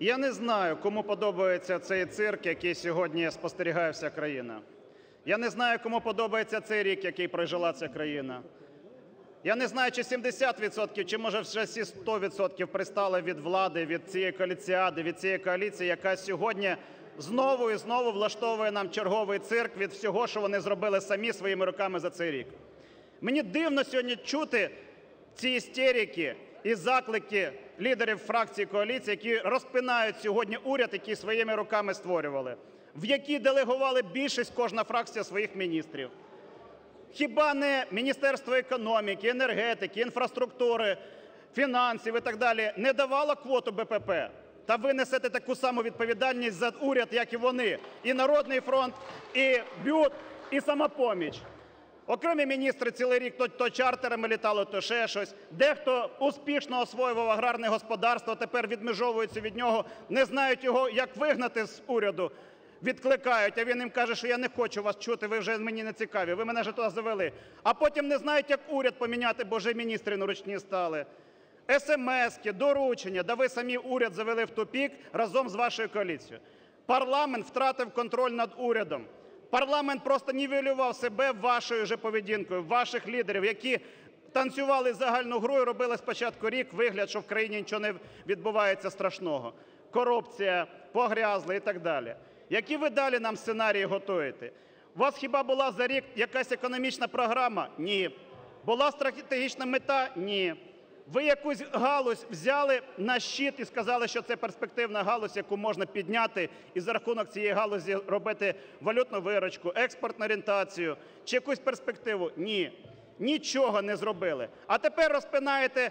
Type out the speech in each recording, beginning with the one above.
Я не знаю, кому подобається цей цирк, який сьогодні спостерігає вся країна. Я не знаю, кому подобається цей рік, який прожила ця країна. Я не знаю, чи 70 відсотків, чи, може, вже всі 100 відсотків пристали від влади, від цієї коаліціади, від цієї коаліції, яка сьогодні знову і знову влаштовує нам черговий цирк від всього, що вони зробили самі своїми руками за цей рік. Мені дивно сьогодні чути ці істерики і заклики лідерів фракції коаліції, які розпинають сьогодні уряд, який своїми руками створювали, в який делегували більшість кожна фракція своїх міністрів. Хіба не Міністерство економіки, енергетики, інфраструктури, фінансів і так далі не давало квоту БПП? Та ви несете таку саму відповідальність за уряд, як і вони: і "Народний фронт", і БЮТ, і "Самопоміч". Окремі міністри цілий рік то, чартерами літали, то ще щось. Дехто успішно освоював аграрне господарство, тепер відмежовуються від нього, не знають його, як вигнати з уряду. Відкликають, а він їм каже, що я не хочу вас чути, ви вже мені не цікаві, ви мене вже туди завели. А потім не знають, як уряд поміняти, бо вже міністри неручні стали. СМСки, доручення, да ви самі уряд завели в тупік разом з вашою коаліцією. Парламент втратив контроль над урядом. Парламент просто нівелював себе вашою же поведінкою, ваших лідерів, які танцювали загальну гру і робили спочатку рік вигляд, що в країні нічого не відбувається страшного. Корупція, погрязли і так далі. Які ви далі нам сценарії готуєте? У вас хіба була за рік якась економічна програма? Ні. Була стратегічна мета? Ні. Ви якусь галузь взяли на щит і сказали, що це перспективна галузь, яку можна підняти і за рахунок цієї галузі робити валютну виручку, експортну орієнтацію чи якусь перспективу? Ні. Нічого не зробили. А тепер розпинаєте,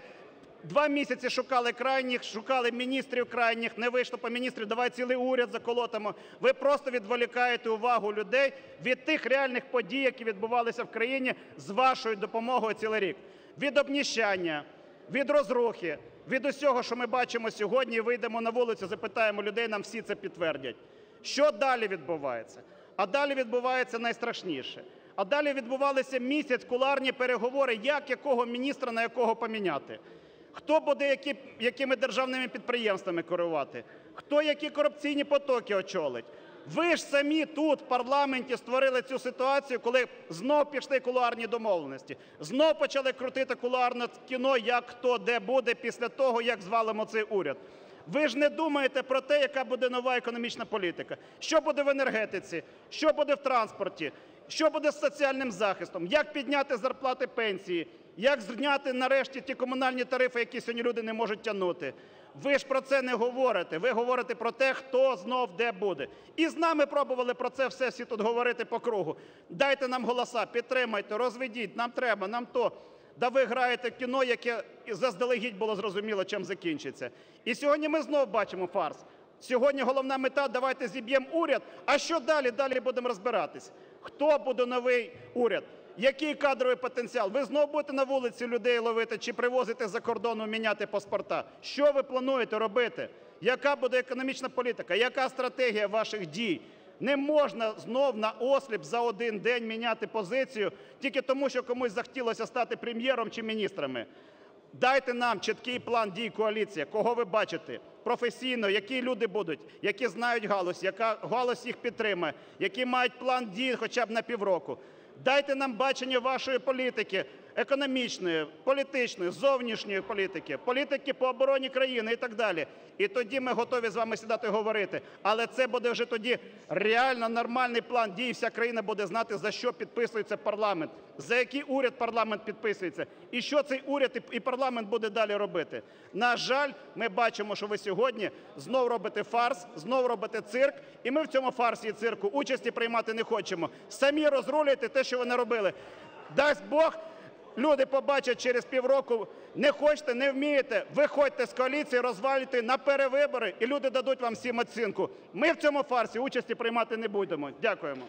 два місяці шукали крайніх, шукали міністрів крайніх, не вийшло по міністрів, давай цілий уряд заколотимо. Ви просто відволікаєте увагу людей від тих реальних подій, які відбувалися в країні з вашою допомогою цілий рік. Від обніщання, від розрухи, від усього, що ми бачимо сьогодні, вийдемо на вулицю, запитаємо людей, нам всі це підтвердять. Що далі відбувається? А далі відбувається найстрашніше. А далі відбувалися місяць кулуарні переговори, як якого міністра на якого поміняти. Хто буде які, якими державними підприємствами керувати, хто які корупційні потоки очолить. Ви ж самі тут, в парламенті, створили цю ситуацію, коли знов пішли кулуарні домовленості, знов почали крутити кулуарне кіно, як хто де буде після того, як звалимо цей уряд. Ви ж не думаєте про те, яка буде нова економічна політика, що буде в енергетиці, що буде в транспорті, що буде з соціальним захистом, як підняти зарплати, пенсії, як зняти нарешті ті комунальні тарифи, які сьогодні люди не можуть тягнути. Ви ж про це не говорите. Ви говорите про те, хто знов де буде. І з нами пробували про це все всі тут говорити по кругу. Дайте нам голоса, підтримайте, розведіть, нам треба, нам то. Да ви граєте кіно, яке заздалегідь було зрозуміло, чим закінчиться. І сьогодні ми знов бачимо фарс. Сьогодні головна мета – давайте зіб'ємо уряд. А що далі? Далі будемо розбиратись. Хто буде новий уряд? Який кадровий потенціал? Ви знову будете на вулиці людей ловити чи привозити за кордону міняти паспорта? Що ви плануєте робити? Яка буде економічна політика? Яка стратегія ваших дій? Не можна знов на осліп за один день міняти позицію тільки тому, що комусь захотілося стати прем'єром чи міністрами. Дайте нам чіткий план дій коаліції, кого ви бачите професійно, які люди будуть, які знають галузь, яка галузь їх підтримує, які мають план дій хоча б на півроку. Дайте нам бачення вашої політики економічної, політичної, зовнішньої політики, політики по обороні країни і так далі. І тоді ми готові з вами сідати говорити. Але це буде вже тоді реально нормальний план дій. Вся країна буде знати, за що підписується парламент, за який уряд парламент підписується, і що цей уряд і парламент буде далі робити. На жаль, ми бачимо, що ви сьогодні знов робите фарс, знов робите цирк, і ми в цьому фарсі і цирку участі приймати не хочемо. Самі розрулюйте те, що ви не робили. Дасть Бог, люди побачать через півроку, не хочете, не вмієте, виходьте з коаліції, розвалюйте на перевибори, і люди дадуть вам всім оцінку. Ми в цьому фарсі участі приймати не будемо. Дякуємо.